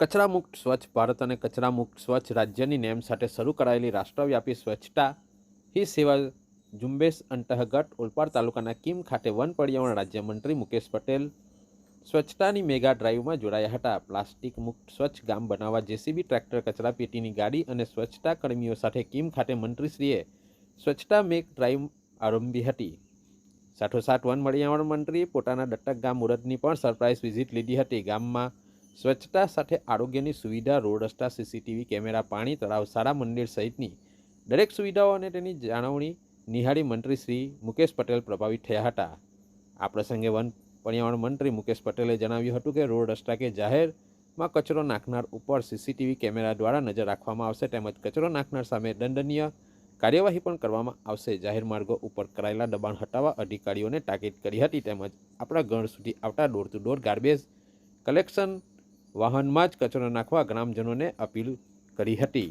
કચરા મુક્ત સ્વચ્છ ભારત અને કચરા મુક્ત સ્વચ્છ રાજ્યની નેમ સાથે શરૂ કરાયેલી રાષ્ટ્રવ્યાપી સ્વચ્છતા હી સેવા ઝુંબેશ અંતર્ગત ઓલપાડ તાલુકાના કિમ ખાતે વન પર્યાવરણ રાજ્યમંત્રી મુકેશ પટેલ સ્વચ્છતાની મેગા ડ્રાઈવમાં જોડાયા હતા. પ્લાસ્ટિક મુક્ત સ્વચ્છ ગામ બનાવવા જેસીબી ટ્રેક્ટર, કચરા પેટીની ગાડી અને સ્વચ્છતા કર્મીઓ સાથે કિમ ખાતે મંત્રીશ્રીએ સ્વચ્છતા મેક ડ્રાઈવ આરંભી હતી. સાથોસાથ વન પર્યાવરણ મંત્રીએ પોતાના દત્તક ગામ ઉરદની પણ સરપ્રાઇઝ વિઝિટ લીધી હતી. ગામમાં સ્વચ્છતા સાથે આરોગ્યની સુવિધા, રોડ રસ્તા, સીસીટીવી કેમેરા, પાણી તળાવ, શાળા, મંદિર સહિતની દરેક સુવિધાઓ અને તેની જાળવણી નિહાળી મંત્રી શ્રી મુકેશ પટેલ પ્રભાવિત થયા હતા. આ પ્રસંગે વન પર્યાવરણ મંત્રી મુકેશ પટેલે જણાવ્યું હતું કે, રોડ રસ્તા કે જાહેરમાં કચરો નાખનાર ઉપર સીસીટીવી કેમેરા દ્વારા નજર રાખવામાં આવશે તેમજ કચરો નાખનાર સામે દંડનીય કાર્યવાહી પણ કરવામાં આવશે. જાહેર માર્ગો ઉપર કરાયેલા દબાણ હટાવવા અધિકારીઓને તાકીદ કરી હતી તેમજ આપણા ઘર સુધી આવતા door to door garbage collection વાહનમાં જ કચરો નાખવા ગ્રામજનોને અપીલ કરી હતી.